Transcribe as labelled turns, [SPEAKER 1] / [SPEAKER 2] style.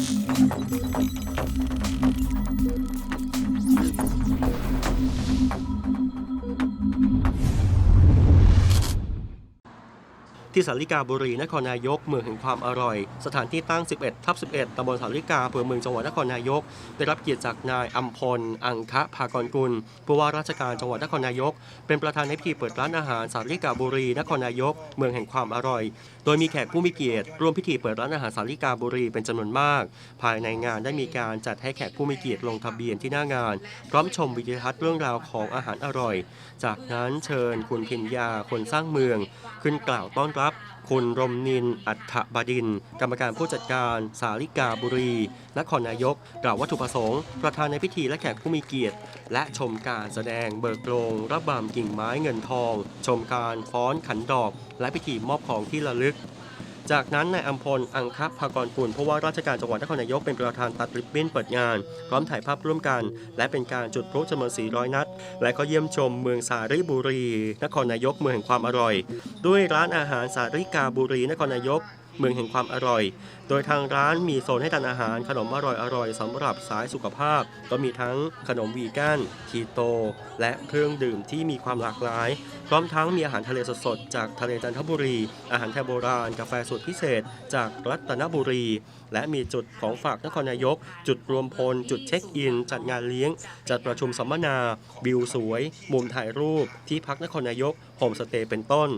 [SPEAKER 1] Thank you. ที่สาริกาบุรีนครนายก เมืองแห่งความอร่อย สถานที่ตั้ง 11ทับ11ตำบลสาริกาอำเภอเมืองจังหวัดนครนายก ได้รับเกียรติจากนายอัมพล อังคะภากรกุลผู้ว่าราชการจังหวัดนครนายก เป็นประธานในพิธีเปิดร้านอาหารสาริกาบุรีนครนายก เมืองแห่งความอร่อย โดยมีแขกผู้มีเกียรติร่วมพิธีเปิดร้านอาหารสาริกาบุรีเป็นจำนวนมาก ภายในงานได้มีการจัดให้แขกผู้มีเกียรติลงทะเบียนที่หน้างาน พร้อมชมวิดีทัศน์เรื่องราวของอาหารอร่อย จากนั้นเชิญคุณพิญญาคนสร้างเมือง ขึ้นกล่าวต้อนรับคุณรมนิน อัฏฐบดิน กรรมการผู้จัดการ สาริกาบุรี นครนายก กล่าววัตถุประสงค์ ประธานในพิธีและแขกผู้มีเกียรติ และชมการแสดงเบิกโลงระบำกิ่งไม้เงินทอง ชมการฟ้อนขันดอก และพิธีมอบของที่ระลึก จากนั้นนายอัมพล อังคภากรกุลผู้ว่าราชการจังหวัดนครนายกเป็นประธานตัดริบบิ้นเปิดงาน พร้อมถ่ายภาพร่วมกัน และเป็นการจุดพลุจำนวน 400 นัด และก็เยี่ยมชมเมืองสาริบุรี นครนายกเมืองแห่งความอร่อย ด้วยร้านอาหารสาริกาบุรีนครนายก เมืองแห่งความอร่อย โดยทางร้านมีโซนให้ทานอาหารขนมอร่อยๆสำหรับสายสุขภาพ ก็มีทั้งขนมวีแกนคีโต และเครื่องดื่มที่มีความหลากหลาย พร้อมทั้งมีอาหารทะเลสดๆ จากทะเลจันทบุรี อาหารไทยโบราณ กาแฟสูตรพิเศษ จากรัตนบุรี และมีจุดของฝากนครนายก จุดรวมพล จุดเช็คอิน จัดงานเลี้ยง จัดประชุมสัมมนา วิวสวย มุมถ่ายรูป ที่พักนครนายก โฮมสเตย์เป็นต้น